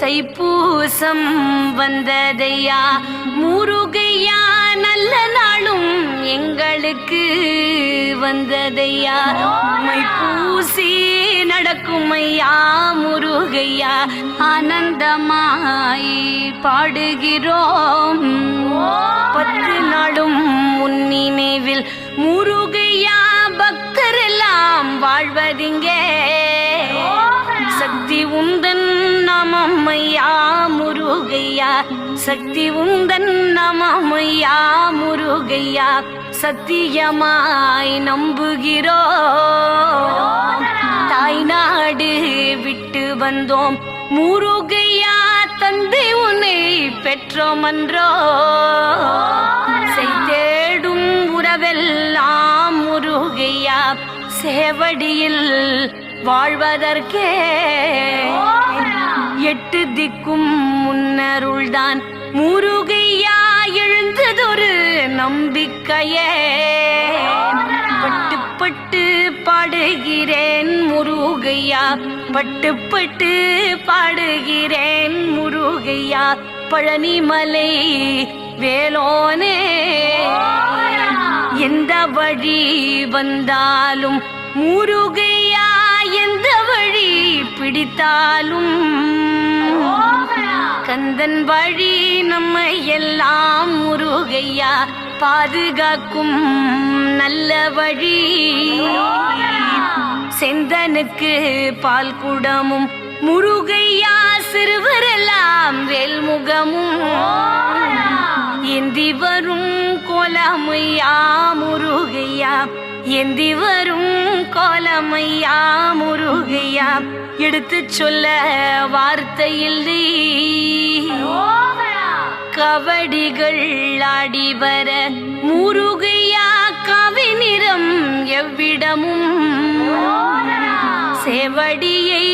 தைப்பூசம் வந்ததையா? முருகையா நல்ல நாளும் எங்களுக்கு வந்ததையா? உம்மை பூசி நடக்கும் ஐயா முருகையா? ஆனந்தமாய் பாடுகிறோம். பத்து நாளும் உன் நினைவில் முருகையா பக்தரெல்லாம் வாழ்வதிங்கே. முருகையா சக்தி உந்தன் நமமையா முருகையா சத்தியமாய் நம்புகிறோம் தாய்நாடு விட்டு வந்தோம் முருகையா தந்தை உன்னை பெற்றோம் என்றோ செய்தேடும் உறவெல்லாம் முருகையா சேவடியில் வாழ்வதற்கே. எட்டு திக்கும் முன்னருள்தான். முருகையா எழுந்ததொரு நம்பிக்கையே. பட்டு பட்டு பாடுகிறேன் முருகையா. பட்டு பட்டு பாடுகிறேன் முருகையா. பழனிமலை வேலோனே. எந்த வழி வந்தாலும் முருகை எந்த வழி பிடித்தாலும் கந்தன் வழி நம்மை எல்லாம் முருகையா பாதுகாக்கும் நல்ல வழி. செந்தனுக்கு பால் குடமும் முருகையா சிறுவரெல்லாம் வேல்முகமும். ஏந்தி வரும் கோலமையா முருகையா ஏந்தி வரும் கோலமையா முருகையா? எடுத்து சொல்ல வார்த்தை இல்லை கவடிகள் ஆடி வர முருகையா கவி நிறம் எவ்விடமும். சேவடியை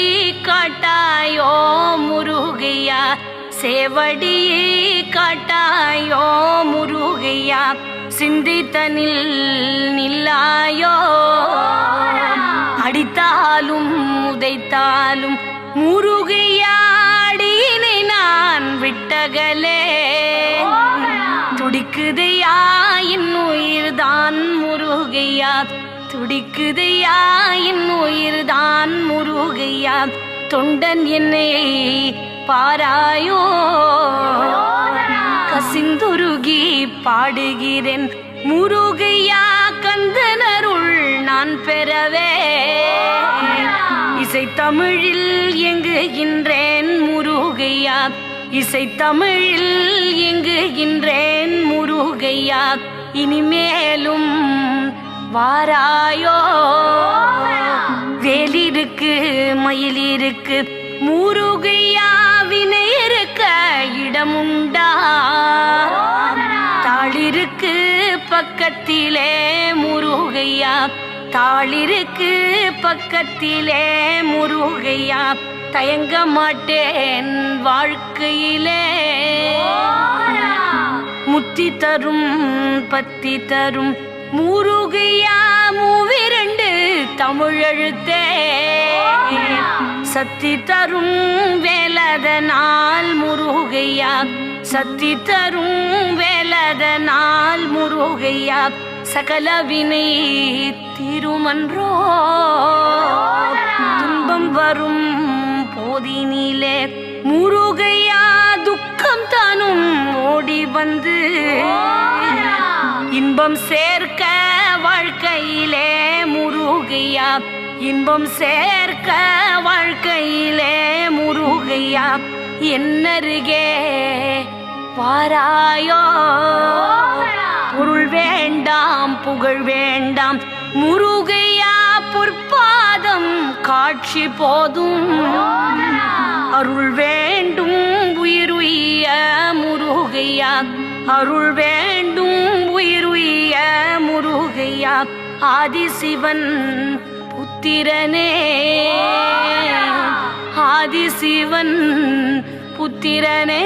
காட்டாயோ முருகையா? சேவடியை காட்டாயோ முருகையா? சிந்தித்தனில் நில்லாயோ? அடித்தாலும் உதைத்தாலும் முருகையாடினை நான் விட்டகலே. துடிக்குதையா? என் உயிர்தான் முருகையா? துடிக்குதையா? என் உயிர்தான் முருகையா? தொண்டன் என்னை பாராயோ? பாடுகிறேன். முருகையா கந்தனருள் நான் பெறவே. இசை தமிழில் எங்குகின்றேன் முருகையா. இசை தமிழில் எங்குகின்றேன் முருகையா. இனிமேலும் வாராயோ. வேலிருக்கு மயிலிருக்கு. முருகையா வினை இருக்க இடமுண்டா? தாளிருக்கு பக்கத்திலே முருகையா? தாளிருக்கு பக்கத்திலே முருகையா? தயங்க மாட்டேன் வாழ்க்கையிலே. முத்தி தரும் பத்தி தரும் முருகையா மூவிரண்டு தமிழெழுத்தே. சத்தி தரும் வேலதனால் முருகையா. சத்தி தரும் வேலதனால் முருகையா. சகல வினை திருமன்றோ. துன்பம் வரும் போதினிலே. முருகையா துக்கம் தானும் ஓடி வந்து. இன்பம் சேர்க்க முருகையா இன்பம் சேர்க்க வாழ்க்கையிலே முருகையா என்னருகே? வாராயோ? பொருள் வேண்டாம் புகழ் வேண்டாம். முருகையா பொற்பாதம் காட்சி போதும். அருள் வேண்டும் உயிருய முருகையா அருள் வேண்டும் உயிருய முருகையா. ஆதிசிவன் புத்திரனே. ஆதிசிவன் புத்திரனே.